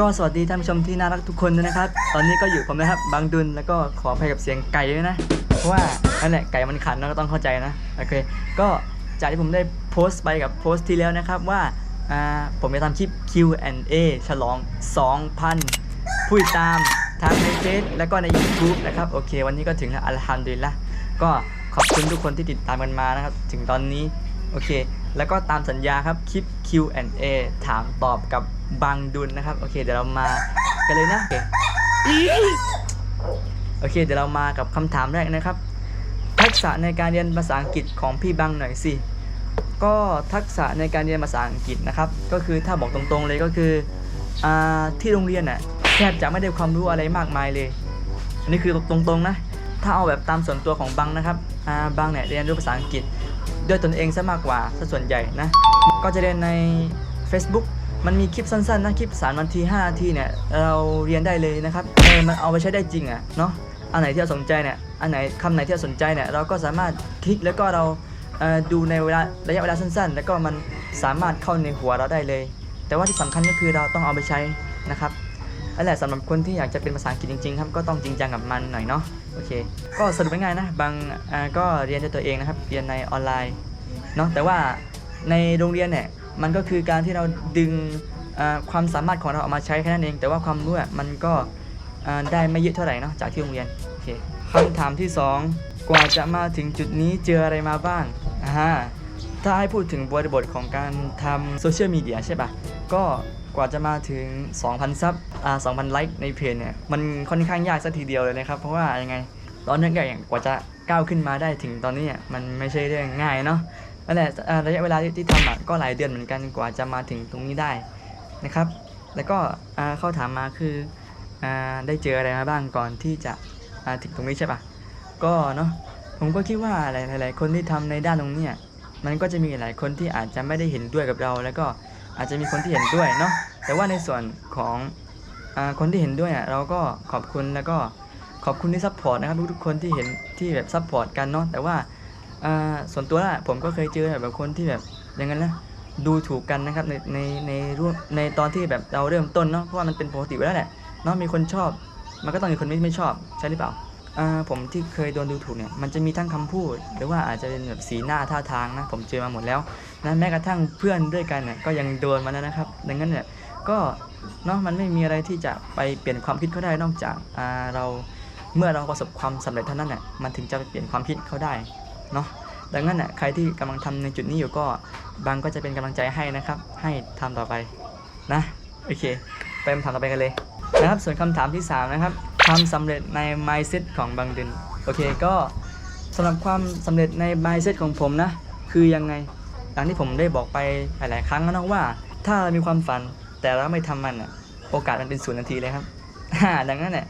ก็สวัสดีท่านผู้ชมที่น่ารักทุกคนด้วยนะครับ ตอนนี้ก็อยู่ผมนะครับบางดุลแล้วก็ขออภัยกับเสียงไก่ด้วยนะ เพราะว่านั่นแหละไก่มันขันนะก็ต้องเข้าใจนะโอเค ก็จากที่ผมได้โพสต์ไปกับโพสต์ที่แล้วนะครับว่าผมจะทำคลิป Q&A ฉลอง 2,000 ผู้ติดตามทั้งในเฟซแล้วก็ใน YouTube นะครับ โอเค วันนี้ก็ถึงแล้วอัลฮัมดุลิลละก็ขอบคุณทุกคนที่ติดตามกันมานะครับ ถึงตอนนี้ โอเค แล้วก็ตามสัญญาครับคลิป Q&A ถามตอบกับบางดุลนะครับ โอเค เดี๋ยวเรามากันเลยนะโอเคโอเค เดี๋ยวเรามากับคำถามแรกนะครับ ทักษะในการเรียนภาษาอังกฤษของพี่บังหน่อยสิก็ทักษะในการเรียนภาษาอังกฤษนะครับ ก็คือถ้าบอกตรงๆเลยก็คืออที่โรงเรียนน่ะแทบจะไม่ได้ความรู้อะไรมากมายเลย อันนี้คือตรงๆนะถ้าเอาแบบตามส่วนตัวของบังนะครับบังเนี่ยเรียนรู้ภาษาอังกฤษ ด้วยตนเองซะมากกว่าซะส่วนใหญ่นะ ก็จะเรียนใน Facebook มันมีคลิปสั้นๆนะคลิปสารวันที5นาทีเนี่ยเราเรียนได้เลยนะครับเออมันเอาไปใช้ได้จริงอะเนาะอันไหนที่เราสนใจเนี่ยอันไหนคำไหนที่เราสนใจเนี่ยเราก็สามารถคลิกแล้วก็เราเดูในเวลาระยะเวลาสั้นๆ แล้วก็มันสามารถเข้าในหัวเราได้เลย แต่ว่าที่สำคัญก็คือเราต้องเอาไปใช้นะครับนั่นแหละสำหรับคนที่อยากจะเป็นภาษาอังกฤษจริงๆครับก็ต้องจริงจังกับมันหน่อยเนาะ โอเค ก็สรุปง่ายๆนะ บางอ่าก็เรียนด้วยตัวเองนะครับ เรียนในออนไลน์เนาะ แต่ว่าในโรงเรียนเนี่ย มันก็คือการที่เราดึงความสามารถของเราออกมาใช้แค่นั้นเอง แต่ว่าความรู้อะมันก็ได้ไม่เยอะเท่าไหร่เนาะ จากที่โรงเรียน โอเคคำถามที่สองกว่าจะมาถึงจุดนี้เจออะไรมาบ้างอ่าฮะ ถ้าให้พูดถึงบริบทของการทำโซเชียลมีเดียใช่ปะก็กว่าจะมาถึง 2,000 ซับอ่า2,000 ไลค์ในเพจเนี่ย มันค่อนข้างยากสักทีเดียวเลยนะครับ เพราะว่ายังไง ตอนนั้นก็อย่างกว่าจะก้าวขึ้นมาได้ถึงตอนนี้อะมันไม่ใช่เรื่องง่ายเนาะนั่นแหละระยะเวลาที่ที่ทำก็หลายเดือนเหมือนกันกว่าจะมาถึงตรงนี้ได้นะครับ แล้วก็เข้าถามมาคืออได้เจออะไรมาบ้างก่อนที่จะถึงตรงนี้ใช่ปะก็เนาะผมก็คิดว่าหลายๆคนที่ทำในด้านตรงนี้ มันก็จะมีหลายคนที่อาจจะไม่ได้เห็นด้วยกับเรา แล้วก็อาจจะมีคนที่เห็นด้วยเนาะแต่ว่าในส่วนของอคนที่เห็นด้วยอะเราก็ขอบคุณแล้วก็ขอบคุณที่ซัพพอร์ตนะครับทุกๆคนที่เห็นที่แบบซัพพอร์ตกันเนาะแต่ว่าส่วนตัวน่ะผมก็เคยเจอแบบคนที่แบบอย่างนั้นนะดูถูกกันนะครับในในในรูปในตอนที่แบบเราเริ่มต้นเนาะเพราะว่ามันเป็นปกติอยู่แล้วแหละเนาะมีคนชอบ มันก็ต้องมีคนไม่ไม่ชอบใช่หรือเปล่า ผมที่เคยโดนดูถูกเนี่ยมันจะมีทั้งคำพูด หรือว่าอาจจะเป็นแบบสีหน้าท่าทางนะผมเจอมาหมดแล้วนะแม้กระทั่งเพื่อนด้วยกันเนี่ยก็ยังโดนมาแล้วนะครับ ดังนั้นเนี่ยก็เนาะมันไม่มีอะไรที่จะไปเปลี่ยนความคิดเขาได้นอกจากเราเมื่อเราประสบความสำเร็จเท่านั้นแหละมันถึงจะไปเปลี่ยนความคิดเขาได้เนาะดังนั้นน่ะใครที่กำลังทำในจุดนี้อยู่ก็บางก็จะเป็นกำลังใจให้นะครับ ให้ทำต่อไปนะโอเค ไปคำถามต่อไปกันเลยนะครับ ส่วนคำถามที่สามนะครับ ความสำเร็จใน mindset ของบางเดนโอเคก็สำหรับความสำเร็จใน mindset ของผมนะ คือยังไงอย่างที่ผมได้บอกไปหลายๆครั้งแล้วนะว่า ถ้าเรามีความฝันแต่เราไม่ทำมันอะโอกาสมันเป็นศูนย์ทันทีเลยครับดังนั้นเนี่ย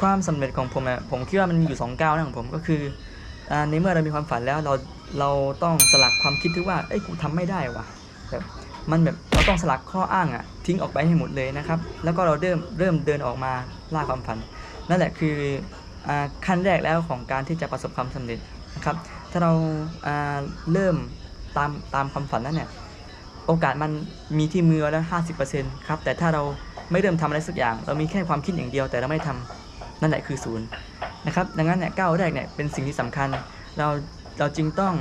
ความสำเร็จของผมอะผมคิดว่ามันมีอยู่สองก้าวนะของผมก็คือในเมื่อเรามีความฝันแล้วเราเราต้องสลักความคิดที่ว่าเอ้ยกูทำไม่ได้ว่ะแบบมันแบบเราต้องสลักข้ออ้างอะทิ้งออกไปให้หมดเลยนะครับ แล้วก็เราเริ่มเริ่มเดินออกมาล่าความฝัน นั่นแหละคืออขั้นแรกแล้วของการที่จะประสบความสำเร็จนะครับ ถ้าเราเริ่มตามตามความฝันนั้นเนี่ยโอกาสมันมีที่มือแล้ว 50%ครับแต่ถ้าเราไม่เริ่มทำอะไรสักอย่าง เรามีแค่ความคิดอย่างเดียวแต่เราไม่ทำนั่นแหละคือศูนย์นะครับดังนั้นเนี่ยก้าวแรกเนี่ยเป็นสิ่งที่สำคัญ เราเราจึงต้อง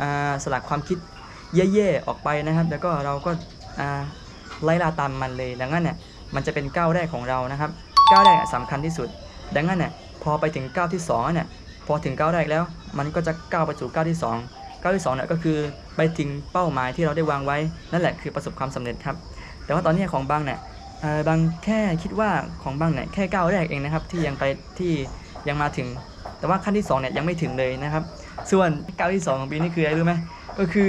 อสลักความคิดเย่ๆออกไปนะครับ แล้วก็เราก็ไล่ล่าตามมันเลยดังนั้นเนี่ยมันจะเป็นก้าวแรกของเรานะครับก้าวแรกเนี่ยสำคัญที่สุด ดังนั้นเนี่ยพอไปถึงก้าวที่สองเนี่ยพอถึงก้าวแรกแล้ว มันก็จะก้าวไปสู่ก้าวที่สองก้าวที่สองเนี่ยก็คือไปถึงเป้าหมายที่เราได้วางไว้นั่นแหละคือประสบความสำเร็จครับ แต่ว่าตอนนี้ของบางเนี่ยบางแค่คิดว่าของบางเนี่ยแค่ก้าวแรกเองนะครับที่ยังไปที่ยังมาถึง แต่ว่าขั้นที่2เนี่ยยังไม่ถึงเลยนะครับ ส่วนก้าวที่ 2 ของปีนี้คืออะไรรู้ไหมก็คือ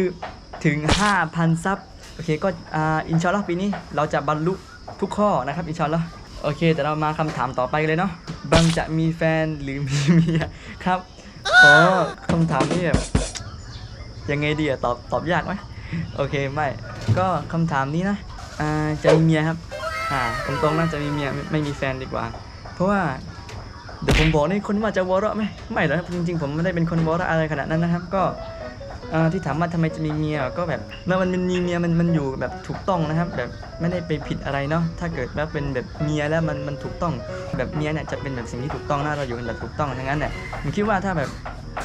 ถึง 5,000 ซับโอเคก็อ่าอินชาอัลลอฮ์ปีนี้เราจะบรรลุทุกข้อนะครับอินชาอัลลอฮ์โอเค แต่เรามาคำถามต่อไปเลยเนาะ บางจะมีแฟนหรือมีเมียครับอ๋อคำถามนี้แบบยังไงดีอะตอบตอบยากไหมโอเคไม่ก็คำถามนี้นะอ่าจะมีเมียครับอ่าตรงๆน่าจะมีเมียไม่มีแฟนดีกว่า เพราะว่าเดี๋ยวผมบอกนี่คนว่าจะวอร์ราะไหมไม่หรอกครับจริงๆ ผมไม่ได้เป็นคนวอร์ระอะไรขนาดนั้นนะครับ ก็ ที่ถามว่าทำไมจะมีเมียก็แบบเมื่อมันมีเมียมันมันอยู่แบบถูกต้องนะครับ แบบไม่ได้ไปผิดอะไรเนาะถ้าเกิดว่าเป็นแบบเมียแล้วมันมันถูกต้อง แบบเมียเนี่ยจะเป็นแบบสิ่งที่ถูกต้องนะเราอยู่กันแบบถูกต้องทั้งนั้นเนี่ยผมคิดว่าถ้าแบบ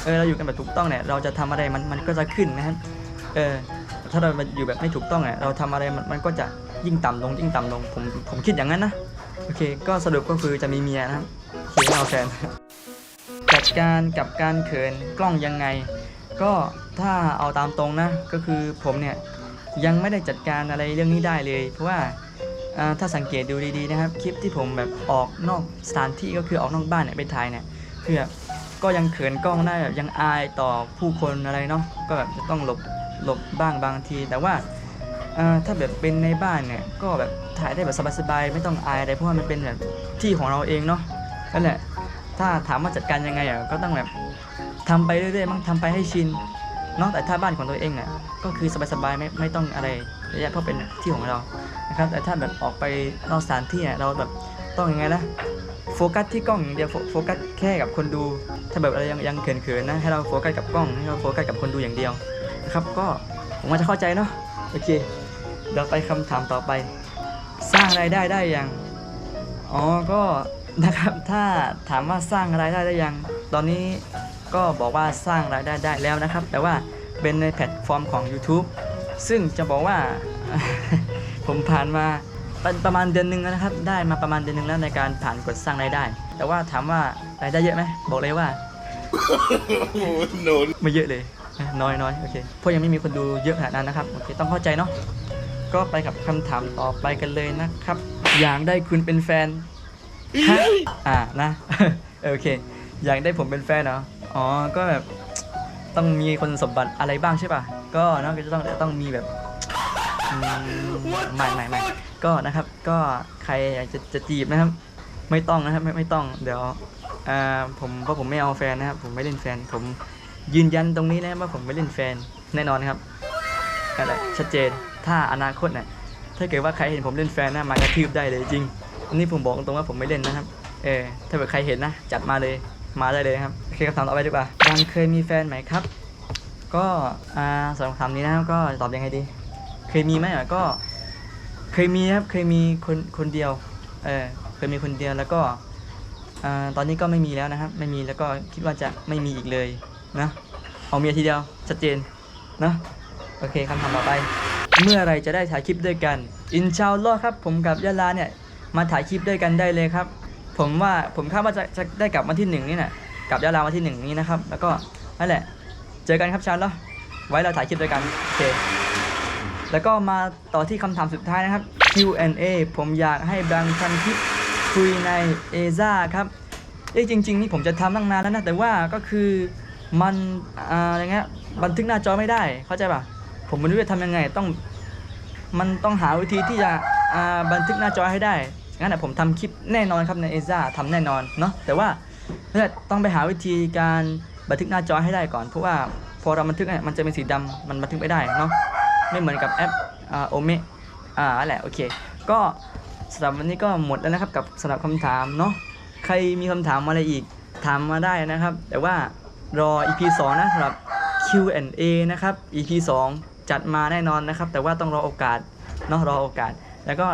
เออเราอยู่กันแบบถูกต้องเนี่ยเราจะทำอะไรมันมันก็จะขึ้นนะครับเออถ้าเราอยู่แบบไม่ถูกต้องเนี่ยเราทำอะไรมันมันก็จะยิ่งต่ำลงยิ่งต่ำลงผมผมคิดอย่างนั้นนะโอเค ก็สรุปก็คือจะมีเมียนะครับเคไม่เอาแฟนจัดการกับการเขินกล้องยังไง ก็ถ้าเอาตามตรงนะ ก็คือผมเนี่ยยังไม่ได้จัดการอะไรเรื่องนี้ได้เลย เพราะว่าถ้าสังเกตดูดีๆนะครับ คลิปที่ผมแบบออกนอกสถานที่ก็คือออกนอกบ้านเนี่ยไปถ่ายเนี่ยคือแบบก็ยังเขินกล้องได้แบบยังอายต่อผู้คนอะไรเนาะก็แบบจะต้องหลบหลบบ้างบางที แต่ว่าถ้าแบบเป็นในบ้านเนี่ยก็แบบถ่ายได้แบบสบายๆไม่ต้องอายอะไรเพราะว่ามันเป็นแบบที่ของเราเองเนาะนั่นแหละ ถ้าถามว่าจัดการยังไงอะก็ต้องแบบทำไปเรื่อยๆมั้งทำไปให้ชินนอกแต่ถ้าบ้านของตัวเองอะก็คือสบายๆไม่ไม่ต้องอะไรเยอะแยะเพราะเป็นที่ของเรานะครับแต่ถ้าแบบออกไปนอกสถานที่อะเราแบบต้องยังไงนะโฟกัสที่กล้องอย่างเดียวโฟกัสแค่กับคนดู ถ้าแบบอะไรยังยังเขินๆนะให้เราโฟกัสกับกล้องให้เราโฟกัสกับคนดูอย่างเดียวนะครับ ก็ผมว่าจะเข้าใจเนาะโอเคเดี๋ยวไปคำถามต่อไป สร้างรายได้ได้อยังอ๋อก็ นะครับ ถ้าถามว่าสร้างรายได้ได้ยัง ตอนนี้ก็บอกว่าสร้างรายได้ได้แล้วนะครับ แต่ว่าเป็นในแพลตฟอร์มของ YouTube ซึ่งจะบอกว่า ผมผ่านมาประประมาณเดือนหนึ่งแล้วนะครับ ได้มาประมาณเดือนหนึ่งแล้วในการผ่านกดสร้างรายได้ แต่ว่าถามว่ารายได้เยอะไหมบอกเลยว่า no. ไม่เยอะเลยนะน้อยน้อยโอเคเพราะยังไม่มีคนดูเยอะขนาดนั้นนะครับ โอเค ต้องเข้าใจเนาะ ก็ไปกับคำถามต่อไปกันเลยนะครับ อยากได้คุณเป็นแฟน ฮะอ่านะ โอเค อยากได้ผมเป็นแฟนเหรอ อ๋อ ก็แบบต้องมีคนสมบัติอะไรบ้างใช่ป่ะ ก็เนาะก็จะต้องต้องมีแบบอืมไม่ไม่ไม่ก็นะครับ ก็ใครอยากจะจะจีบนะครับ ไม่ต้องนะครับ ไม่ไม่ต้อง เดี๋ยวอ่าผมเพราะผมไม่เอาแฟนนะครับ ผมไม่เล่นแฟน ผมยืนยันตรงนี้นะครับว่าผมไม่เล่นแฟนแน่นอนครับนั่นแหละชัดเจน ถ้าอนาคตน่ะ ถ้าเกิดว่าใครเห็นผมเล่นแฟนนะมากระทืบได้เลยจริง อันนี้ผมบอกตรงว่าผมไม่เล่นนะครับ เออ ถ้าเกิดใครเห็นนะ จัดมาเลย มาได้เลยครับ โอเคคำถามต่อไปดีกว่าดังเคยมีแฟนไหมครับ ก็ อ่าสำหรับคำถามนี้นะครับก็ตอบยังไงดี เคยมีไหมก็ เคยมีครับ เคยมีคนคนเดียว เออ เคยมีคนเดียวแล้วก็ อ่า ตอนนี้ก็ไม่มีแล้วนะครับ ไม่มีแล้วก็คิดว่าจะไม่มีอีกเลยนะ เอาเมียทีเดียว ชัดเจนนะโอเคคำถามต่อไป เมื่อไรจะได้ถ่ายคลิปด้วยกัน อินชาอัลลอฮ์ครับ ผมกับยะลาเนี่ย มาถ่ายคลิปด้วยกันได้เลยครับ ผมว่าผมคาดว่าจะจะได้กลับมาที่หนึ่งนี่แหละกลับยะลามาที่หนึ่งนี้นะครับ แล้วก็นั่นแหละ เจอกันครับชาอัลลอฮ์ไว้เราถ่ายคลิปด้วยกันโอเคแล้วก็มาต่อที่คำถามสุดท้ายนะครับ Q&A ผมอยากให้แบงทันคลิปคุยในเอซ่าครับเอ้จริง ๆ นี่ผมจะทำตั้งนานแล้วนะ แต่ว่าก็คือมันอ่าอะไรเงี้ยบันทึกหน้าจอไม่ได้ เข้าใจป่ะ ผมไม่รู้จะทำยังไงต้อง มันต้องหาวิธีที่จะ บันทึกหน้าจอให้ได้ งั้นผมทำคลิปแน่นอนครับในเอซ่าทำแน่นอนเนาะ แต่ว่าเนี่ยต้องไปหาวิธีการบันทึกหน้าจอให้ได้ก่อน เพราะว่าพอเราบันทึกเนี่ยมันจะเป็นสีดำมันบันทึกไม่ได้เนาะ ไม่เหมือนกับแอปโอเมะอ่าแหละโอเค ก็สำหรับวันนี้ก็หมดแล้วนะครับกับสำหรับคำถามเนาะ ใครมีคำถามอะไรอีกถามมาได้นะครับ แต่ว่ารอ EP 2นะสำหรับ Q&A นะครับ EP 2 จัดมาแน่นอนนะครับ แต่ว่าต้องรอโอกาสเนาะรอโอกาส แล้วก็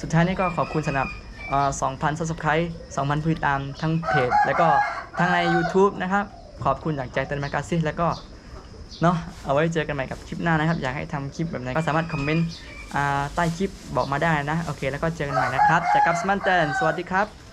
สุดท้ายนี้ก็ขอบคุณสำหรับ2,000 subscribe 2,000ผู้ติดตามทั้งเพจ แล้วก็ทั้งใน YouTube นะครับ ขอบคุณจากใจเต็นมากาซิแล้วก็เนาะเอาไว้เจอกันใหม่กับคลิปหน้านะครับ อยากให้ทำคลิปแบบไหนก็สามารถคอมเมนต์ใต้คลิปบอกมาได้นะ โอเค แล้วก็เจอกันใหม่นะครับจากกับสมันเตนสวัสดีครับ